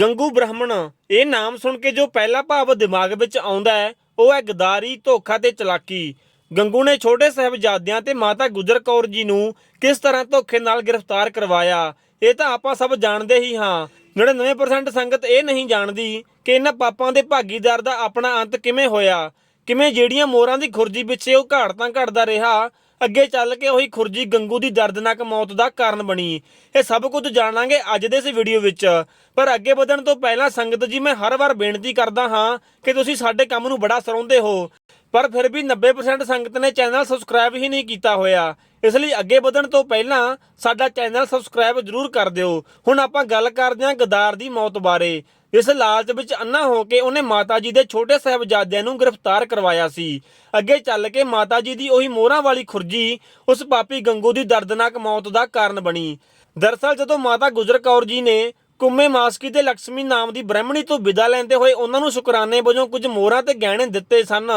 ਗੰਗੂ ਬ੍ਰਾਹਮਣ, ਇਹ ਨਾਮ ਸੁਣ ਕੇ ਜੋ ਪਹਿਲਾ ਭਾਵ ਦਿਮਾਗ ਵਿੱਚ ਆਉਂਦਾ ਹੈ, ਉਹ ਹੈ ਗਦਾਰੀ, ਧੋਖਾ ਤੇ ਚਲਾਕੀ। ਗੰਗੂ ਨੇ ਛੋਟੇ ਸਾਹਿਬਜ਼ਾਦਿਆਂ ਤੇ ਮਾਤਾ ਗੁਜਰ ਕੌਰ ਜੀ ਨੂੰ ਕਿਸ ਤਰ੍ਹਾਂ ਧੋਖੇ ਨਾਲ ਗ੍ਰਿਫਤਾਰ ਕਰਵਾਇਆ? ਇਹ ਤਾਂ ਆਪਾਂ ਸਭ ਜਾਣਦੇ ਹੀ ਹਾਂ। 99% ਸੰਗਤ ਇਹ ਨਹੀਂ ਜਾਣਦੀ ਕਿ ਇਹਨਾਂ ਪਾਪਾਂ ਦੇ ਭਾਗੀਦਾਰ ਦਾ ਆਪਣਾ ਅੰਤ ਕਿਵੇਂ ਹੋਇਆ। ਕਿਵੇਂ ਜਿਹੜੀਆਂ ਮੋਰਾਂ ਦੀ ਖੁਰਜੀ ਪਿੱਛੇ ਉਹ ਘਾੜਤਾਂ ਘੜਦਾ ਰਿਹਾ ਅੱਗੇ ਚੱਲ ਕੇ ਉਹੀ ਖੁਰਜੀ ਗੰਗੂ ਦੀ ਦਰਦਨਾਕ ਮੌਤ ਦਾ ਕਾਰਨ ਬਣੀ। ਇਹ ਸਭ ਕੁਝ ਜਾਣਾਂਗੇ ਅੱਜ ਦੇ ਇਸ ਵੀਡੀਓ ਵਿੱਚ। ਪਰ ਅੱਗੇ ਵਧਣ ਤੋਂ ਪਹਿਲਾਂ ਸੰਗਤ ਜੀ, ਮੈਂ ਹਰ ਵਾਰ ਬੇਨਤੀ ਕਰਦਾ ਹਾਂ ਕਿ ਤੁਸੀਂ ਸਾਡੇ ਕੰਮ ਨੂੰ ਬੜਾ ਸਰਾਉਂਦੇ ਹੋ। ਪਰ ਫਿਰ ਵੀ 90% ਸੰਗਤ ਨੇ ਚੈਨਲ ਸਬਸਕ੍ਰਾਈਬ ਹੀ ਨਹੀਂ ਕੀਤਾ ਹੋਇਆ। ਇਸ ਲਈ ਅੱਗੇ ਵਧਣ ਤੋਂ ਪਹਿਲਾਂ ਸਾਡਾ ਚੈਨਲ ਸਬਸਕ੍ਰਾਈਬ ਜ਼ਰੂਰ ਕਰ ਦਿਓ। ਹੁਣ ਆਪਾਂ ਗੱਲ ਕਰਦੇ ਹਾਂ ਗਦਾਰ ਦੀ ਮੌਤ ਬਾਰੇ। ਇਸ ਲਾਲਚ ਵਿੱਚ ਅੰਨਾ ਹੋ ਕੇ ਉਹਨੇ ਮਾਤਾ ਜੀ ਦੇ ਛੋਟੇ ਸਾਹਿਬਜ਼ਾਦਿਆਂ ਨੂੰ ਗ੍ਰਿਫਤਾਰ ਕਰਵਾਇਆ ਸੀ। ਅੱਗੇ ਚੱਲ ਕੇ ਮਾਤਾ ਜੀ ਦੀ ਉਹੀ ਮੋਹਰਾਂ ਵਾਲੀ ਖੁਰਜੀ ਉਸ ਪਾਪੀ ਗੰਗੂ ਦੀ ਦਰਦਨਾਕ ਮੌਤ ਦਾ ਕਾਰਨ ਬਣੀ। ਦਰਸਲ ਜਦੋਂ ਮਾਤਾ ਗੁਜਰ ਕੌਰ ਜੀ ਨੇ ਕੁੰਮੇ ਮਾਸਕੀ ਤੇ ਲక్ష్ਮੀ ਨਾਮ ਦੀ ਬ੍ਰਾਹਮਣੀ ਤੋਂ ਵਿਦਾ ਲੈਂਦੇ ਹੋਏ ਉਹਨਾਂ ਨੂੰ ਸ਼ੁਕਰਾਨੇ ਵਜੋਂ ਕੁਝ ਮੋਹਰਾਂ ਤੇ ਗਹਿਣੇ ਦਿੱਤੇ ਸਨ,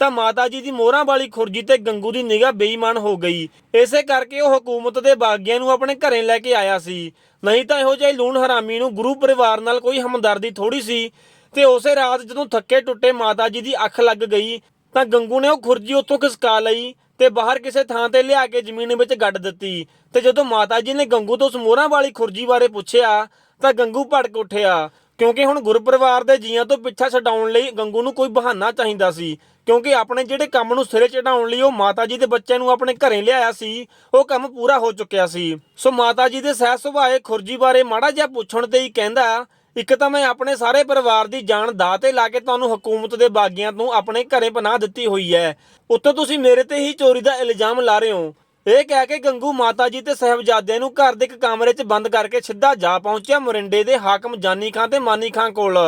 ਤਾਂ ਮਾਤਾ ਜੀ ਦੀ ਮੋਹਰਾਂ ਵਾਲੀ ਖੁਰਜੀ ਤੇ ਗੰਗੂ ਦੀ ਨਿਗਾਹ ਬੇਈਮਾਨ ਹੋ ਗਈ। ਇਸੇ ਕਰਕੇ ਉਹ ਹਕੂਮਤ ਦੇ ਬਾਗੀਆਂ ਨੂੰ ਆਪਣੇ ਘਰੇ ਲੈ ਕੇ ਆਇਆ ਸੀ। ਨਹੀਂ ਤਾਂ ਇਹੋ ਜਿਹੇ ਲੂਣ ਹਰਾਮੀ ਨੂੰ ਗੁਰੂ ਪਰਿਵਾਰ ਨਾਲ ਕੋਈ ਹਮਦਰਦੀ ਥੋੜੀ ਸੀ, ਤੇ ਉਸੇ ਰਾਤ ਜਦੋਂ ਥੱਕੇ ਟੁੱਟੇ ਮਾਤਾ ਜੀ ਦੀ ਅੱਖ ਲੱਗ ਗਈ, ਤਾਂ ਗੰਗੂ ਨੇ ਉਹ ਖੁਰਜੀ ਉੱਥੋਂ ਖਿਸਕਾ ਲਈ ਤੇ ਬਾਹਰ ਕਿਸੇ ਥਾਂ ਤੇ ਲਿਆ ਕੇ ਜ਼ਮੀਨ ਵਿੱਚ ਗੱਡ ਦਿੱਤੀ। ਤੇ ਜਦੋਂ ਮਾਤਾ ਜੀ ਨੇ ਗੰਗੂ ਤੋਂ ਉਸ ਮੋਹਰਾਂ ਵਾਲੀ ਖੁਰਜੀ ਬਾਰੇ ਪੁੱਛਿਆ ਤਾਂ ਗੰਗੂ ਭੜਕ ਉੱਠਿਆ। ਕਿਉਂਕਿ ਹੁਣ ਗੁਰਪਰਿਵਾਰ ਦੇ ਜੀਆਂ ਤੋਂ ਪਿੱਛਾ ਛਡਾਉਣ ਲਈ ਗੰਗੂ ਨੂੰ ਕੋਈ ਬਹਾਨਾ ਚਾਹੀਦਾ ਸੀ। ਕਿਉਂਕਿ ਆਪਣੇ ਜਿਹੜੇ ਕੰਮ ਨੂੰ ਸਿਰੇ ਚੜਾਉਣ ਲਈ ਉਹ ਮਾਤਾ ਜੀ ਦੇ ਬੱਚੇ ਨੂੰ ਆਪਣੇ ਘਰੇ ਲਿਆਇਆ ਸੀ, ਉਹ ਕੰਮ ਪੂਰਾ ਹੋ ਚੁੱਕਿਆ ਸੀ। ਸੋ ਮਾਤਾ ਜੀ ਦੇ ਸਹਿ ਸੁਭਾਏ ਖੁਰਜੀ ਬਾਰੇ ਮਾੜਾ ਜਿਹਾ ਪੁੱਛਣ ਤੇ ਹੀ ਕਹਿੰਦਾ, ਇੱਕ ਤਾਂ ਮੈਂ ਆਪਣੇ ਸਾਰੇ ਪਰਿਵਾਰ ਦੀ ਜਾਨ ਦਾ ਤੇ ਲਾ ਕੇ ਤੁਹਾਨੂੰ ਹਕੂਮਤ ਦੇ ਬਾਗੀਆਂ ਤੋਂ ਆਪਣੇ ਘਰੇ ਪਨਾਹ ਦਿੱਤੀ ਹੋਈ ਹੈ। ਉੱਤੋਂ ਤੁਸੀਂ ਮੇਰੇ ਤੇ ਹੀ ਚੋਰੀ ਦਾ ਇਲਜ਼ਾਮ ਲਾ ਰਹੇ ਹੋ। ਇਹ ਕਹਿ ਕੇ ਗੰਗੂ ਮਾਤਾ ਜੀ ਤੇ ਸਹਿਬਜ਼ਾਦਿਆਂ ਨੂੰ ਘਰ ਦੇ ਇੱਕ ਕਮਰੇ 'ਚ ਬੰਦ ਕਰਕੇ ਸਿੱਧਾ ਜਾ ਪਹੁੰਚਿਆ ਮੋਰਿੰਡੇ ਦੇ ਹਾਕਮ ਜਾਨੀ ਖਾਂ ਤੇ ਮਾਨੀ ਖਾਂ ਕੋਲ।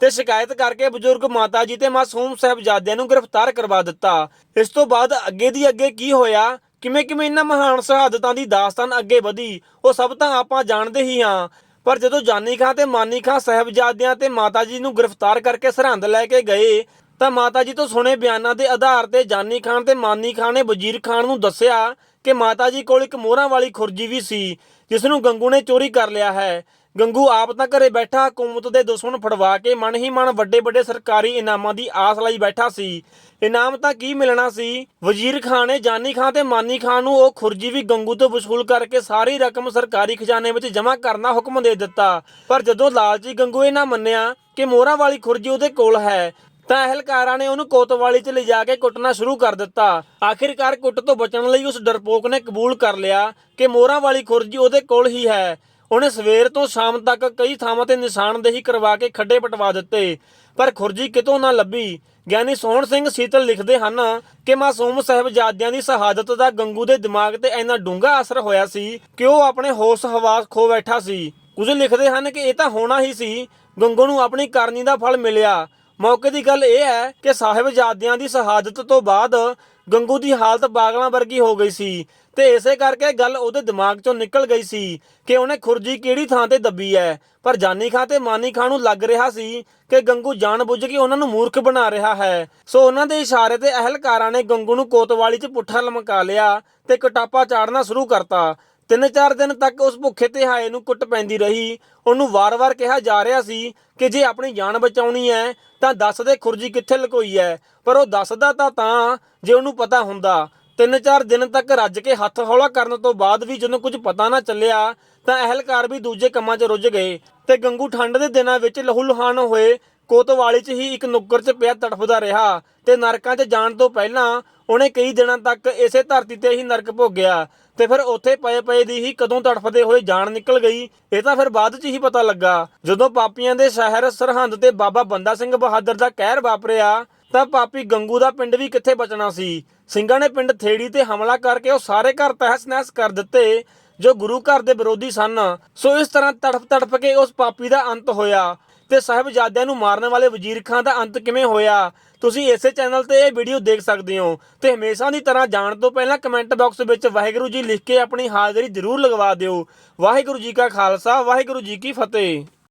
ਤੇ ਸ਼ਿਕਾਇਤ ਕਰਕੇ ਬਜ਼ੁਰਗ ਮਾਤਾ ਜੀ ਤੇ ਮਾਸੂਮ ਸਹਿਬਜ਼ਾਦਿਆਂ ਨੂੰ ਗ੍ਰਿਫਤਾਰ ਕਰਵਾ ਦਿੱਤਾ। ਇਸ ਤੋਂ ਬਾਅਦ ਅੱਗੇ ਦੀ ਅੱਗੇ ਕੀ ਹੋਇਆ? ਕਿਵੇਂ ਕਿਵੇਂ ਇਹਨਾਂ ਮਹਾਨ ਸ਼ਹਾਦਤਾਂ ਦੀ ਦਾਸਤਾਨ ਅੱਗੇ ਵਧੀ? ਉਹ ਸਭ ਤਾਂ ਆਪਾਂ ਜਾਣਦੇ ਹੀ ਹਾਂ। ਪਰ ਜਦੋਂ ਜਾਨੀ ਖਾਂ ਤੇ ਮਾਨੀ ਖਾਂ ਸਹਿਬਜ਼ਾਦਿਆਂ ਤੇ ਮਾਤਾ ਜੀ ਨੂੰ ਗ੍ਰਿਫਤਾਰ ਕਰਕੇ ਸਰਹੰਦ ਲੈ ਕੇ ਗਏ ਤਾਂ ਮਾਤਾ ਜੀ ਤੋਂ ਸੁਣੇ ਬਿਆਨਾਂ ਦੇ ਆਧਾਰ ਤੇ ਜਾਨੀ ਖਾਨ ਤੇ ਮਾਨੀ ਖਾਨ ਨੇ ਵਜ਼ੀਰ ਖਾਨ ਨੂੰ ਦੱਸਿਆ ਕਿ ਮਾਤਾ ਜੀ ਕੋਲ ਇੱਕ ਮੋਹਰਾਂ ਵਾਲੀ ਖੁਰਜੀ ਵੀ ਸੀ, ਜਿਸ ਨੂੰ ਗੰਗੂ ਨੇ ਚੋਰੀ ਕਰ ਲਿਆ ਹੈ। ਗੰਗੂ ਆਪ ਤਾਂ ਘਰੇ ਬੈਠਾ, ਹਕੂਮਤ ਦੇ ਦੁਸ਼ਮਣ ਫੜਵਾ ਕੇ ਮਨ ਹੀ ਮਨ ਵੱਡੇ ਵੱਡੇ ਸਰਕਾਰੀ ਇਨਾਮਾਂ ਦੀ ਆਸ ਲਈ ਬੈਠਾ ਸੀ। ਇਨਾਮ ਤਾਂ ਕੀ ਮਿਲਣਾ ਸੀ? ਵਜ਼ੀਰ ਖਾਨ ਨੇ ਜਾਨੀ ਖਾਨ ਤੇ ਮਾਨੀ ਖਾਨ ਨੂੰ ਉਹ ਖੁਰਜੀ ਵੀ ਗੰਗੂ ਤੋਂ ਵਸੂਲ ਕਰਕੇ ਸਾਰੀ ਰਕਮ ਸਰਕਾਰੀ ਖਜ਼ਾਨੇ ਵਿੱਚ ਜਮ੍ਹਾਂ ਕਰਨਾ ਹੁਕਮ ਦੇ ਦਿੱਤਾ। ਪਰ ਜਦੋਂ ਲਾਲਚੀ ਗੰਗੂ ਇਹ ਨਾ ਮੰਨਿਆ ਕਿ ਮੋਹਰਾਂ ਵਾਲੀ ਖੁਰਜੀ ਉਹਦੇ ਕੋਲ ਹੈ ਤਾਂ ਅਹਿਲਕਾਰਾਂ ਨੇ ਉਹਨੂੰ ਕੋਤਵਾਲੀ 'ਚ ਲਿਜਾ ਕੇ ਕੁੱਟਣਾ ਸ਼ੁਰੂ ਕਰ ਦਿੱਤਾ। ਆਖਿਰਕਾਰ ਕੁੱਟ ਤੋਂ ਬਚਣ ਲਈ ਉਸ ਡਰਪੋਕ ਨੇ ਕਬੂਲ ਕਰ ਲਿਆ ਕਿ ਮੋਹਰਾਂ ਵਾਲੀ ਖੁਰਜੀ ਉਹਦੇ ਕੋਲ ਹੀ ਹੈ। ਉਹਨੇ ਸਵੇਰ ਤੋਂ ਸ਼ਾਮ ਤੱਕ ਕਈ ਥਾਵਾਂ ਤੇ ਨਿਸ਼ਾਨਦੇਹੀ ਕਰਵਾ ਕੇ ਖੱਡੇ ਪਟਵਾ ਦਿੱਤੇ, ਪਰ ਖੁਰਜੀ ਕਿਤੋਂ ਨਾ ਲੱਭੀ। ਗਿਆਨੀ ਸੋਹਣ ਸਿੰਘ ਸੀਤਲ ਲਿਖਦੇ ਹਨ ਕਿ ਮਾਸੂਮ ਸਾਹਿਬਜ਼ਾਦਿਆਂ ਦੀ ਸ਼ਹਾਦਤ ਦਾ ਗੰਗੂ ਦੇ ਦਿਮਾਗ ਤੇ ਇੰਨਾ ਡੂੰਘਾ ਅਸਰ ਹੋਇਆ ਸੀ ਕਿ ਉਹ ਆਪਣੇ ਹੋਸ਼ ਹਵਾਸ ਖੋ ਬੈਠਾ ਸੀ। ਕੁਝ ਲਿਖਦੇ ਹਨ ਕਿ ਇਹ ਤਾਂ ਹੋਣਾ ਹੀ ਸੀ, ਗੰਗੂ ਨੂੰ ਆਪਣੀ ਕਰਨੀ ਦਾ ਫਲ ਮਿਲਿਆ। ਮੌਕੇ ਦੀ ਗੱਲ ਇਹ ਹੈ ਕਿ ਸਾਹਿਬਜ਼ਾਦਿਆਂ ਦੀ ਸ਼ਹਾਦਤ ਤੋਂ ਬਾਅਦ ਗੰਗੂ ਦੀ ਹਾਲਤ ਬਾਗਲਾਂ ਵਰਗੀ ਹੋ ਗਈ ਸੀ ਤੇ ਇਸੇ ਕਰਕੇ ਗੱਲ ਉਹਦੇ ਦਿਮਾਗ ਚੋਂ ਨਿਕਲ ਗਈ ਸੀ ਕਿ ਉਹਨੇ ਖੁਰਜੀ ਕਿਹੜੀ ਥਾਂ ਤੇ ਦੱਬੀ ਹੈ। ਪਰ ਜਾਨੀ ਖਾਂ ਤੇ ਮਾਨੀ ਖਾਂ ਨੂੰ ਲੱਗ ਰਿਹਾ ਸੀ ਕਿ ਗੰਗੂ ਜਾਣਬੁੱਝ ਕੇ ਉਹਨਾਂ ਨੂੰ ਮੂਰਖ ਬਣਾ ਰਿਹਾ ਹੈ। ਸੋ ਉਹਨਾਂ ਦੇ ਇਸ਼ਾਰੇ ਤੇ ਅਹਿਲਕਾਰਾਂ ਨੇ ਗੰਗੂ ਨੂੰ ਕੋਤਵਾਲੀ 'ਚ ਪੁੱਠਾ ਲਮਕਾ ਲਿਆ ਤੇ ਕਟਾਪਾ ਚਾੜਨਾ ਸ਼ੁਰੂ ਕਰਤਾ ਤਿੰਨ ਚਾਰ ਦਿਨ ਤੱਕ ਉਸ ਭੁੱਖੇ ਤੇ ਹਾਏ ਨੂੰ ਕੁੱਟ ਪੈਂਦੀ ਰਹੀ। ਉਹਨੂੰ ਵਾਰ-ਵਾਰ ਕਿਹਾ ਜਾ ਰਿਹਾ ਸੀ ਕਿ ਜੇ ਆਪਣੀ ਜਾਨ ਬਚਾਉਣੀ ਹੈ, ਤਾਂ ਦੱਸ ਦੇ ਖੁਰਜੀ ਕਿੱਥੇ ਲੁਕੋਈ ਹੈ। ਪਰ ਉਹ ਦੱਸਦਾ ਤਾਂ ਤਾਂ ਜੇ ਉਹਨੂੰ ਪਤਾ ਹੁੰਦਾ। ਤਿੰਨ ਚਾਰ ਦਿਨ ਤੱਕ ਰੱਜ ਕੇ ਹੱਥ ਹੌਲਾ ਕਰਨ ਤੋਂ ਬਾਅਦ ਵੀ ਜਦੋਂ ਕੁਝ ਪਤਾ ਨਾ ਚੱਲਿਆ, ਤਾਂ ਅਹਿਲਕਾਰ ਵੀ ਦੂਜੇ ਕੰਮਾਂ 'ਚ ਰੁੱਝ ਗਏ ਤੇ ਗੰਗੂ ਠੰਡ ਦੇ ਦਿਨਾਂ ਵਿੱਚ ਲਹੂ ਲੁਹਾਨ ਹੋਏ। ਕੋਤਵਾਲੀ 'ਚ ਹੀ ਇੱਕ ਨੁੱਕਰ 'ਚ ਪਿਆ ਤੜਫਦਾ ਰਿਹਾ ਤੇ ਨਰਕਾਂ 'ਚ ਜਾਣ ਤੋਂ ਪਹਿਲਾਂ ਉਹਨੇ ਕਈ ਦਿਨਾਂ ਤੱਕ ਇਸੇ ਧਰਤੀ ਤੇ ਹੀ ਨਰਕ ਭੋਗਿਆ ਤੇ ਫਿਰ ਉੱਥੇ ਪਏ ਪਏ ਦੀ ਹੀ ਕਦੋਂ ਤੜਫਦੇ ਹੋਏ ਜਾਨ ਨਿਕਲ ਗਈ, ਇਹ ਤਾਂ ਫਿਰ ਬਾਅਦ 'ਚ ਹੀ ਪਤਾ ਲੱਗਾ। ਜਦੋਂ ਪਾਪੀਆਂ ਦੇ ਸ਼ਹਿਰ ਸਰਹੰਦ ਤੇ ਬਾਬਾ ਬੰਦਾ ਸਿੰਘ ਬਹਾਦਰ ਦਾ ਕਹਿਰ ਵਾਪਰਿਆ, ਤਾਂ ਪਾਪੀ ਗੰਗੂ ਦਾ ਪਿੰਡ ਵੀ ਕਿੱਥੇ ਬਚਣਾ ਸੀ? ਸਿੰਘਾਂ ਨੇ ਪਿੰਡ ਥੇੜੀ ਤੇ ਹਮਲਾ ਕਰਕੇ ਉਹ ਸਾਰੇ ਘਰ ਤਹਿਸ-ਨਹਿਸ ਕਰ ਦਿੱਤੇ, ਜੋ ਗੁਰੂ ਘਰ ਦੇ ਵਿਰੋਧੀ ਸਨ। ਸੋ ਇਸ ਤਰ੍ਹਾਂ ਤੜਫ ਤੜਫ ਕੇ ਉਸ ਪਾਪੀ ਦਾ ਅੰਤ ਹੋਇਆ। ਤੇ ਸਾਹਿਬਜ਼ਾਦਿਆਂ ਨੂੰ ਮਾਰਨ ਵਾਲੇ ਵਜ਼ੀਰ ਖਾਨ ਦਾ ਅੰਤ ਕਿਵੇਂ ਹੋਇਆ? ਤੁਸੀਂ ਇਸੇ ਚੈਨਲ ਤੇ ਇਹ ਵੀਡੀਓ ਦੇਖ ਸਕਦੇ ਹੋ। ਤੇ ਹਮੇਸ਼ਾ ਦੀ ਤਰ੍ਹਾਂ ਜਾਣ ਤੋਂ ਪਹਿਲਾਂ ਕਮੈਂਟ ਬਾਕਸ ਵਿੱਚ ਵਾਹਿਗੁਰੂ ਜੀ ਲਿਖ ਕੇ ਆਪਣੀ ਹਾਜ਼ਰੀ ਜ਼ਰੂਰ ਲਗਵਾ ਦਿਓ। ਵਾਹਿਗੁਰੂ ਜੀ ਕਾ ਖਾਲਸਾ, ਵਾਹਿਗੁਰੂ ਜੀ ਕੀ ਫਤਿਹ।